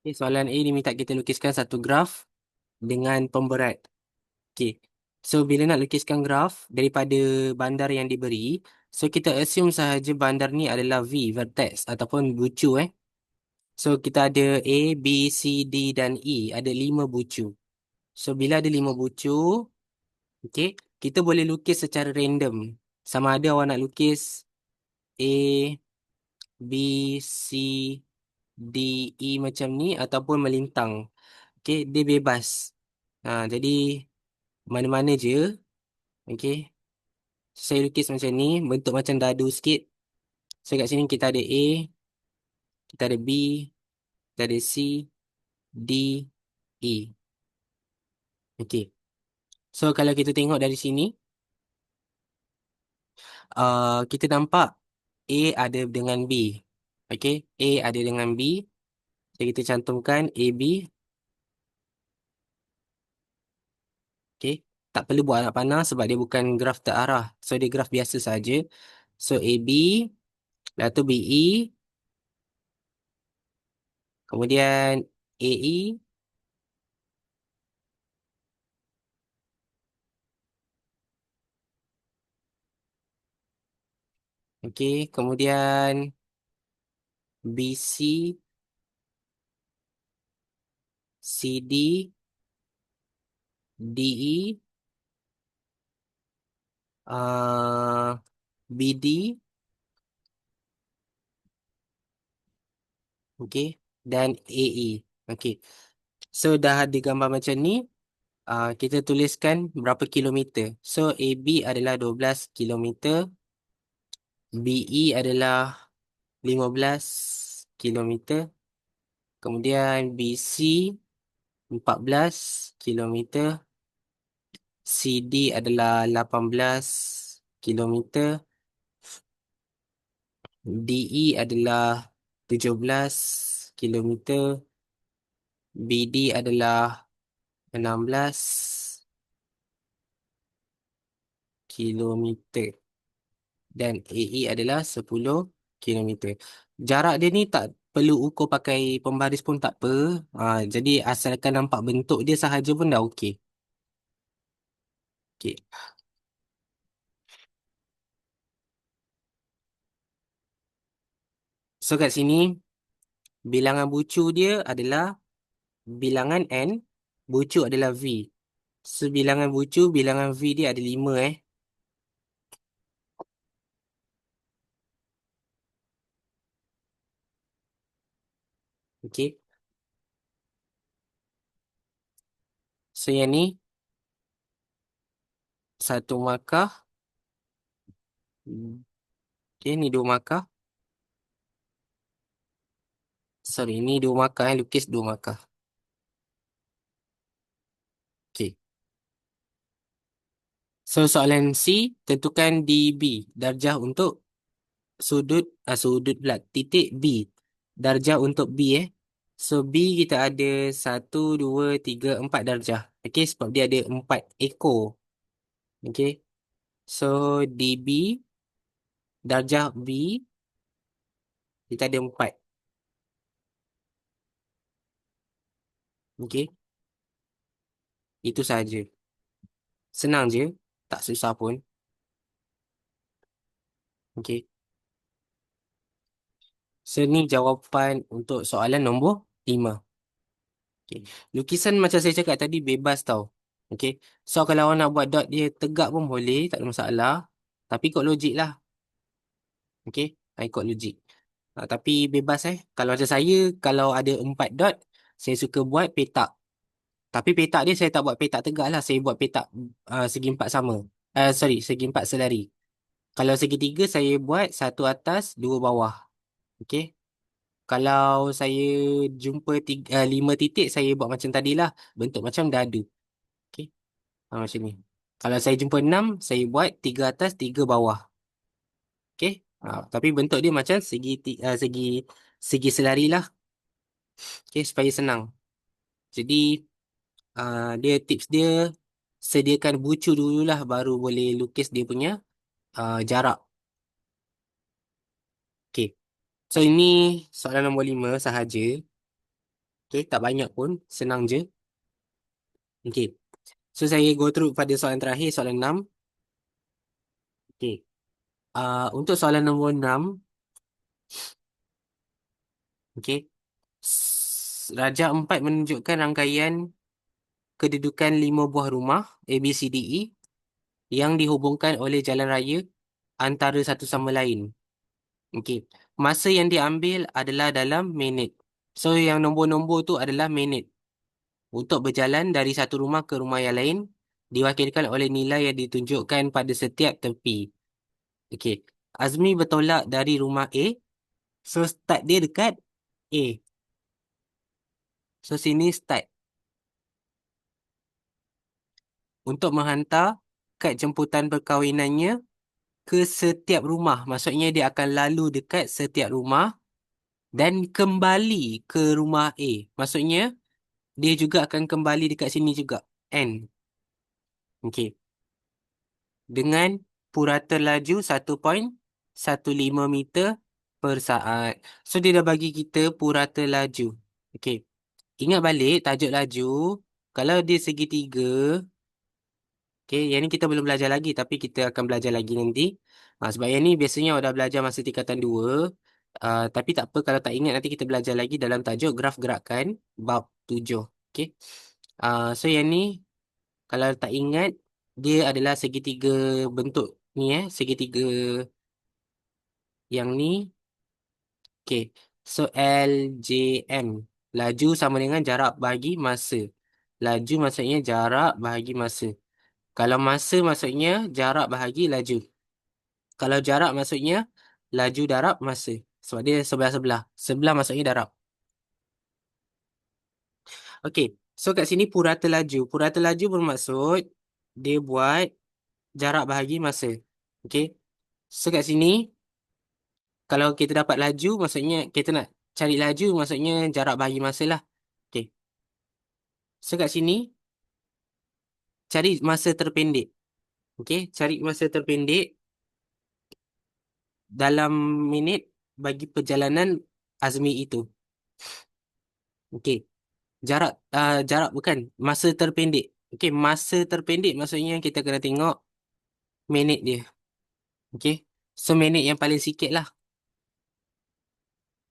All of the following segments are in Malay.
Okay, soalan A ni minta kita lukiskan satu graf dengan pemberat. Okay. So, bila nak lukiskan graf daripada bandar yang diberi, so kita assume sahaja bandar ni adalah V, vertex ataupun bucu eh. So, kita ada A, B, C, D dan E. Ada lima bucu. So, bila ada lima bucu, okay, kita boleh lukis secara random. Sama ada awak nak lukis A, B, C, D, E macam ni ataupun melintang. Okay, dia bebas. Ha, jadi, mana-mana je. Okay. Saya lukis macam ni, bentuk macam dadu sikit. So, kat sini kita ada A, kita ada B, kita ada C, D, E. Okay. So, kalau kita tengok dari sini, uh, kita nampak A ada dengan B. Okay, A ada dengan B. So, kita cantumkan AB. Okay, tak perlu buat anak panah sebab dia bukan graf terarah. So, dia graf biasa saja. So, AB, lepas tu BE, kemudian AE, Okay, kemudian BC, CD, DE, uh, BD, okay, dan AE. Okay, so dah ada gambar macam ni, uh, kita tuliskan berapa kilometer. So, AB adalah 12 kilometer. BE adalah 15 kilometer. Kemudian BC 14 kilometer. CD adalah 18 kilometer. DE adalah 17 kilometer. BD adalah 16 kilometer. Dan AE adalah 10 kilometer. Jarak dia ni tak perlu ukur pakai pembaris pun tak apa. Ha, jadi asalkan nampak bentuk dia sahaja pun dah okey. Okey. So kat sini bilangan bucu dia adalah bilangan N, bucu adalah V. So bilangan bucu, bilangan V dia ada 5 eh. Okey. So yang ni satu markah. Okey, ni dua markah. Sorry, ni dua markah eh. Lukis dua markah. So soalan C, tentukan DB, darjah untuk sudut, ah, sudut pula, titik B. Darjah untuk B eh. So B kita ada satu, dua, tiga, empat darjah. Okey, sebab dia ada empat ekor. Okey. So DB, darjah B, kita ada empat. Okey. Itu sahaja. Senang je, tak susah pun. Okey. So ni jawapan untuk soalan nombor lima. Okay. Lukisan macam saya cakap tadi bebas tau. Okay. So kalau awak nak buat dot dia tegak pun boleh, tak ada masalah. Tapi ikut logik lah. Okay. Ikut logik. Ha, tapi bebas eh. Kalau macam saya, kalau ada empat dot, saya suka buat petak. Tapi petak dia saya tak buat petak tegak lah. Saya buat petak uh, segi empat sama. Uh, sorry, segi empat selari. Kalau segi saya buat satu atas, dua bawah. Okay. Kalau saya jumpa tiga, uh, lima titik, saya buat macam tadi lah. Bentuk macam dadu. Okay. Ha, macam ni. Kalau saya jumpa enam, saya buat tiga atas, tiga bawah. Okay. Ha, tapi bentuk dia macam segi, uh, segi, segi selari lah. Okay, supaya senang. Jadi, uh, dia tips dia, sediakan bucu dululah baru boleh lukis dia punya uh, jarak. Okay. So ini soalan nombor lima sahaja. Okay, tak banyak pun. Senang je. Okay. So, saya go through pada soalan terakhir, soalan 6. Okay. Uh, untuk soalan nombor 6. Okay. Raja 4 menunjukkan rangkaian kedudukan lima buah rumah A, B, C, D, E yang dihubungkan oleh jalan raya antara satu sama lain. Okey. Masa yang diambil adalah dalam minit. So, yang nombor-nombor tu adalah minit. Untuk berjalan dari satu rumah ke rumah yang lain, diwakilkan oleh nilai yang ditunjukkan pada setiap tepi. Okey. Azmi bertolak dari rumah A. So, start dia dekat A. So, sini start. Untuk menghantar kad jemputan perkahwinannya ke setiap rumah. Maksudnya dia akan lalu dekat setiap rumah dan kembali ke rumah A. Maksudnya dia juga akan kembali dekat sini juga. N. Okey. Dengan purata laju 1.15 meter per saat. So dia dah bagi kita purata laju. Okey. Ingat balik tajuk laju. Kalau dia segitiga, Okay, yang ni kita belum belajar lagi tapi kita akan belajar lagi nanti. Ha, sebab yang ni biasanya dah belajar masa tingkatan 2. Uh, tapi tak apa kalau tak ingat nanti kita belajar lagi dalam tajuk graf gerakan bab 7. Okay. Uh, so yang ni kalau tak ingat dia adalah segitiga bentuk ni eh. Segitiga yang ni. Okay. So LJM. Laju sama dengan jarak bagi masa. Laju maksudnya jarak bagi masa. Kalau masa maksudnya jarak bahagi laju. Kalau jarak maksudnya laju darab masa. Sebab dia sebelah-sebelah. Sebelah maksudnya darab. Okey. So kat sini purata laju. Purata laju bermaksud dia buat jarak bahagi masa. Okey. So kat sini kalau kita dapat laju maksudnya kita nak cari laju maksudnya jarak bahagi masa lah. Okey. So kat sini cari masa terpendek. Okey, cari masa terpendek dalam minit bagi perjalanan Azmi itu. Okey. Jarak uh, jarak bukan masa terpendek. Okey, masa terpendek maksudnya kita kena tengok minit dia. Okey. So minit yang paling sikit lah.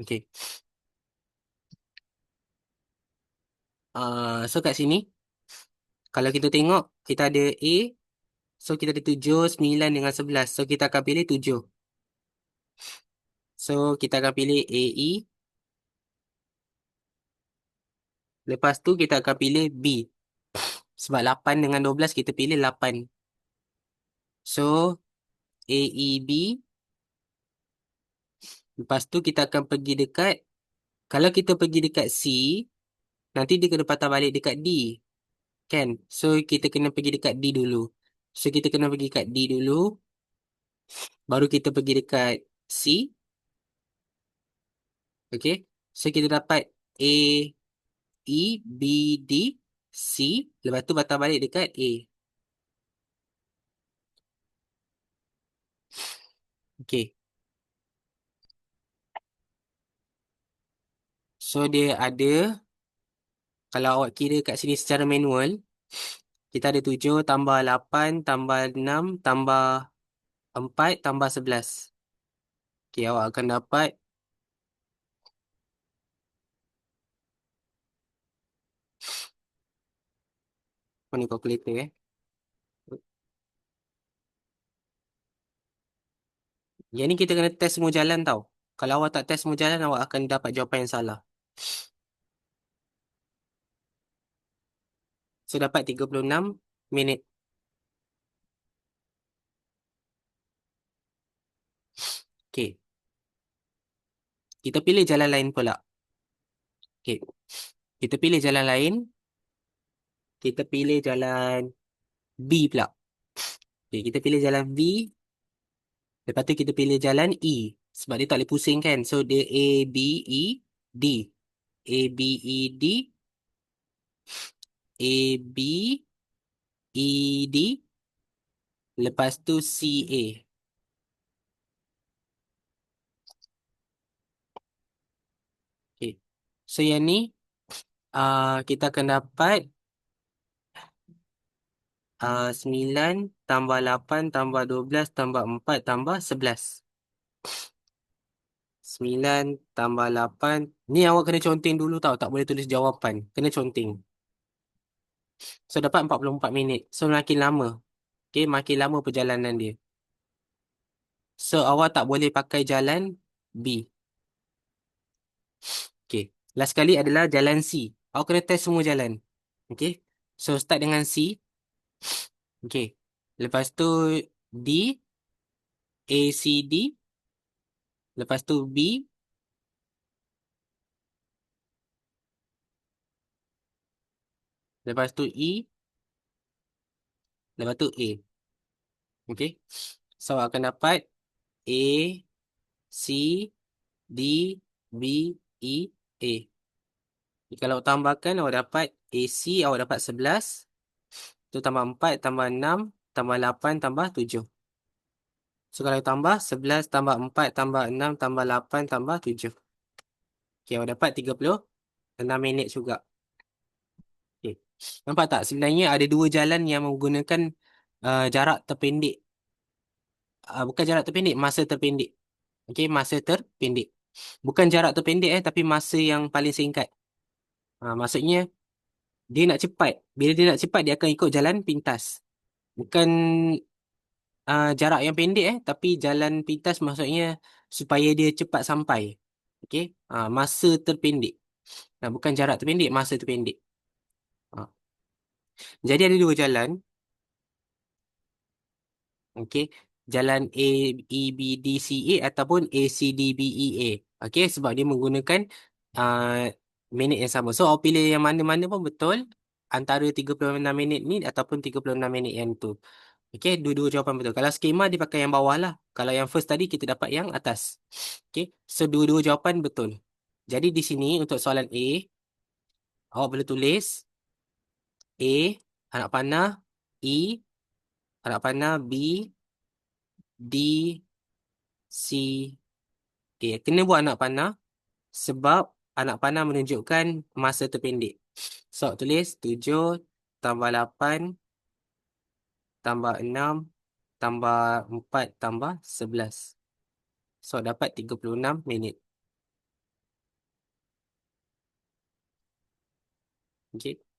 Okey. Uh, so kat sini kalau kita tengok, kita ada A. So, kita ada 7, 9 dengan 11. So, kita akan pilih 7. So, kita akan pilih AE. Lepas tu, kita akan pilih B. Sebab 8 dengan 12, kita pilih 8. So, AEB. Lepas tu, kita akan pergi dekat. Kalau kita pergi dekat C, nanti dia kena patah balik dekat D. Kan? So, kita kena pergi dekat D dulu. So, kita kena pergi dekat D dulu. Baru kita pergi dekat C. Okay. So, kita dapat A, E, B, D, C. Lepas tu, batang balik dekat A. Okay. So, dia ada kalau awak kira kat sini secara manual, kita ada 7 tambah 8 tambah 6 tambah 4 tambah 11. Okay, awak akan dapat mana calculator eh? Yang ni kita kena test semua jalan tau. Kalau awak tak test semua jalan, awak akan dapat jawapan yang salah. So dapat 36 minit. Okay. Kita pilih jalan lain pula. Okay. Kita pilih jalan lain. Kita pilih jalan B pula. Okay, kita pilih jalan B. Lepas tu kita pilih jalan E. Sebab dia tak boleh pusing kan. So dia A, B, E, D. A, B, E, D. A, B, E, D. Lepas tu C, A. Okay. So yang ni uh, kita akan dapat uh, 9 tambah 8 tambah 12 tambah 4 tambah 11. 9 tambah 8. Ni awak kena conteng dulu tau. Tak boleh tulis jawapan. Kena conteng. So dapat 44 minit. So makin lama. Okay, makin lama perjalanan dia. So awak tak boleh pakai jalan B. Okay. Last kali adalah jalan C. Awak kena test semua jalan. Okay. So start dengan C. Okay. Lepas tu D. A, C, D. Lepas tu B. Lepas tu E. Lepas tu A. Okay. So akan dapat A, C, D, B, E, A. Kalau tambahkan awak dapat AC awak dapat 11. Tu tambah 4 tambah 6 tambah 8 tambah 7. So kalau tambah 11 tambah 4 tambah 6 tambah 8 tambah 7. Okay awak dapat 36 minit juga. Nampak tak? Sebenarnya ada dua jalan yang menggunakan uh, jarak terpendek. Uh, bukan jarak terpendek, masa terpendek. Okay, masa terpendek. Bukan jarak terpendek eh, tapi masa yang paling singkat. Uh, maksudnya, dia nak cepat. Bila dia nak cepat, dia akan ikut jalan pintas. Bukan uh, jarak yang pendek eh, tapi jalan pintas maksudnya supaya dia cepat sampai. Okay, uh, masa terpendek. Nah, bukan jarak terpendek, masa terpendek. Jadi ada dua jalan. Okay, jalan A, E, B, D, C, A ataupun A, C, D, B, E, A. Okay, sebab dia menggunakan uh, minit yang sama. So, awak pilih yang mana-mana pun betul. Antara 36 minit ni ataupun 36 minit yang tu. Okay, dua-dua jawapan betul. Kalau skema dia pakai yang bawah lah. Kalau yang first tadi kita dapat yang atas. Okay, so dua-dua jawapan betul. Jadi di sini untuk soalan A, awak boleh tulis A, anak panah, E, anak panah, B, D, C, A. Kena buat anak panah sebab anak panah menunjukkan masa terpendek. So, tulis 7 tambah 8 tambah 6 tambah 4 tambah 11. So, dapat 36 minit. Okay.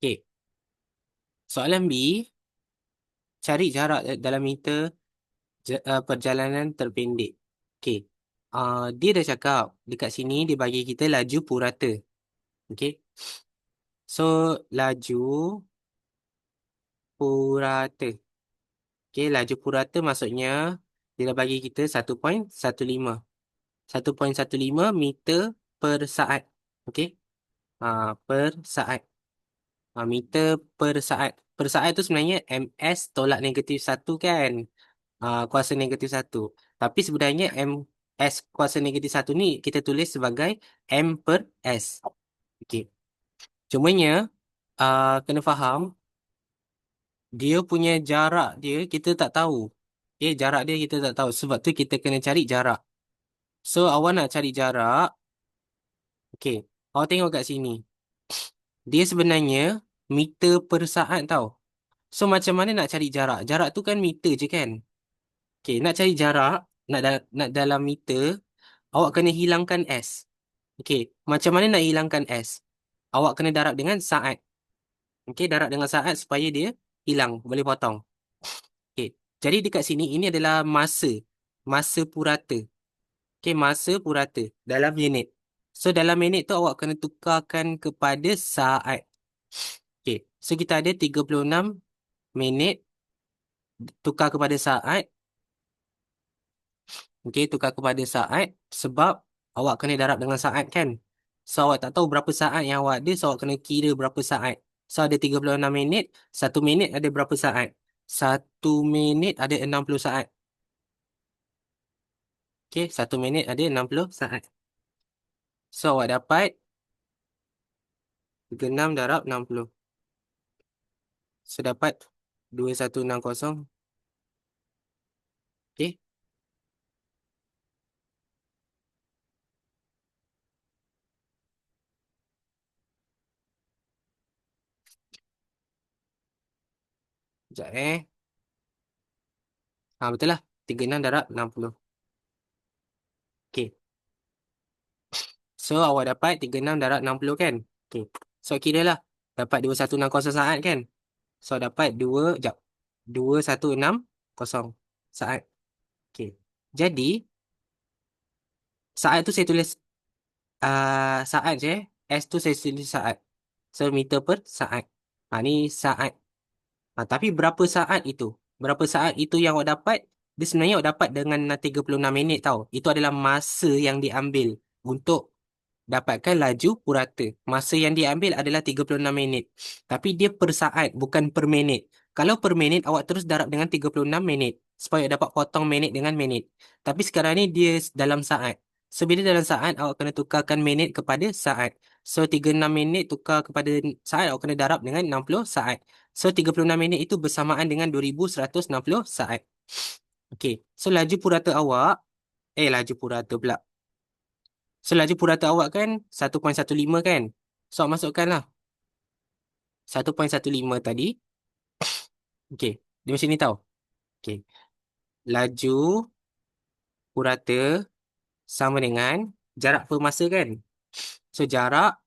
Okay. Soalan B. Cari jarak dalam meter uh, perjalanan terpendek. Okay. Uh, dia dah cakap dekat sini dia bagi kita laju purata. Okay. So, laju purata. Okay, laju purata maksudnya dia dah bagi kita 1.15. 1.15 meter per saat. Okay. Uh, per saat uh, meter per saat. Per saat tu sebenarnya ms tolak negatif 1 kan. Uh, kuasa negatif 1. Tapi sebenarnya ms kuasa negatif 1 ni kita tulis sebagai m per s. Okay. Cumanya uh, kena faham dia punya jarak dia kita tak tahu. Okay, jarak dia kita tak tahu. Sebab tu kita kena cari jarak. So awak nak cari jarak. Okay. Awak tengok kat sini. Dia sebenarnya meter per saat tau. So macam mana nak cari jarak? Jarak tu kan meter je kan? Okay, nak cari jarak, nak, da nak dalam meter, awak kena hilangkan S. Okay, macam mana nak hilangkan S? Awak kena darab dengan saat. Okay, darab dengan saat supaya dia hilang, boleh potong. Okay, jadi dekat sini, ini adalah masa. Masa purata. Okay, masa purata dalam minit. So, dalam minit tu awak kena tukarkan kepada saat. Okay, so kita ada 36 minit tukar kepada saat. Okay, tukar kepada saat sebab awak kena darab dengan saat kan. So, awak tak tahu berapa saat yang awak ada, so awak kena kira berapa saat. So, ada 36 minit, satu minit ada berapa saat? Satu minit ada 60 saat. Okay, satu minit ada 60 saat. So, awak dapat 36 darab 60. So, dapat 2160. Okay. Sekejap eh. Ha, betul lah. 36 darab 60. Okay. So, awak dapat 36 darab 60 kan? Okay. So, kira lah. Dapat 2160 saat kan? So, dapat 2, sekejap. 2160 saat. Okay. Jadi, saat tu saya tulis uh, saat je. S tu saya tulis saat. So, meter per saat. Ha, ni saat. Ha, tapi berapa saat itu? Berapa saat itu yang awak dapat? Dia sebenarnya awak dapat dengan 36 minit tau. Itu adalah masa yang diambil untuk dapatkan laju purata. Masa yang diambil adalah 36 minit. Tapi dia per saat, bukan per minit. Kalau per minit, awak terus darab dengan 36 minit. Supaya dapat potong minit dengan minit. Tapi sekarang ni dia dalam saat. So, bila dalam saat, awak kena tukarkan minit kepada saat. So, 36 minit tukar kepada saat, awak kena darab dengan 60 saat. So, 36 minit itu bersamaan dengan 2160 saat. Okay. So, laju purata awak, eh, laju purata pula. So, laju purata awak kan 1.15 kan? So, awak masukkan lah. 1.15 tadi. Okay. Dia macam ni tau. Okay. Laju purata sama dengan jarak per masa kan? So, jarak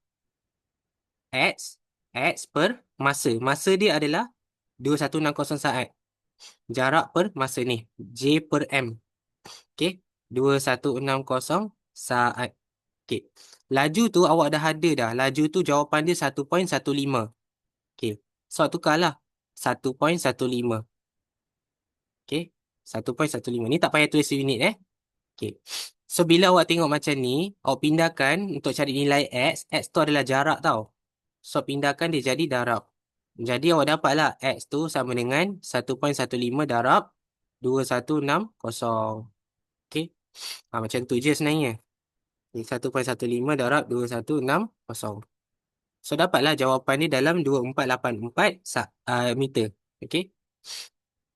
X, X per masa. Masa dia adalah 2160 saat. Jarak per masa ni. J per M. Okay. 2160 saat. Okay. Laju tu awak dah ada dah. Laju tu jawapan dia 1.15. Okay. So, tukarlah. 1.15. Okay. 1.15. Ni tak payah tulis unit eh. Okay. So, bila awak tengok macam ni, awak pindahkan untuk cari nilai X. X tu adalah jarak tau. So, pindahkan dia jadi darab. Jadi, awak dapatlah X tu sama dengan 1.15 darab 2160. Okay. Ha, macam tu je sebenarnya. 1.15 darab 2160. So, dapatlah jawapan ni dalam 2484 uh, meter. Okay.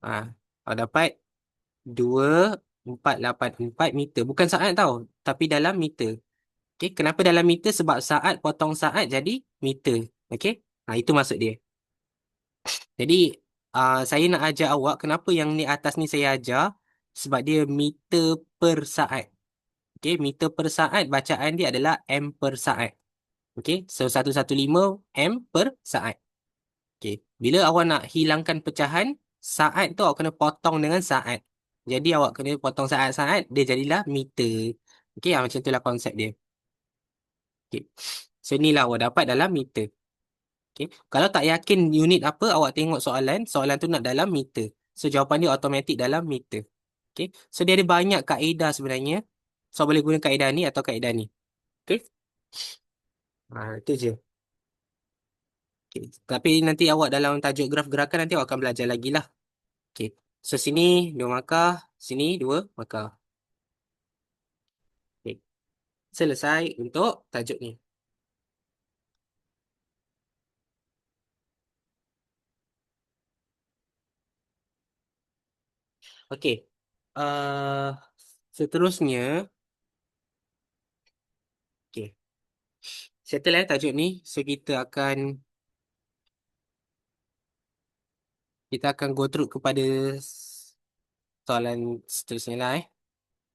Ha, awak dapat 2484 meter. Bukan saat tau. Tapi dalam meter. Okay. Kenapa dalam meter? Sebab saat potong saat jadi meter. Okay. Ha, itu maksud dia. Jadi, uh, saya nak ajar awak kenapa yang ni atas ni saya ajar. Sebab dia meter per saat. Okay. Meter per saat bacaan dia adalah M per saat. Okay. So, 115 M per saat. Okay. Bila awak nak hilangkan pecahan, saat tu awak kena potong dengan saat. Jadi, awak kena potong saat-saat, dia jadilah meter. Okay. Macam itulah konsep dia. Okay. So, inilah awak dapat dalam meter. Okay. Kalau tak yakin unit apa, awak tengok soalan. Soalan tu nak dalam meter. So, jawapan dia automatik dalam meter. Okay. So, dia ada banyak kaedah sebenarnya. So, boleh guna kaedah ni atau kaedah ni. Okay. Ha, itu je. Okay. Tapi nanti awak dalam tajuk graf gerakan nanti awak akan belajar lagi lah. Okay. So, sini dua markah. Sini dua markah. Okay. Selesai untuk tajuk ni. Okey. Uh, seterusnya. Okey. Settle eh tajuk ni. So, kita akan kita akan go through kepada soalan seterusnya lah eh.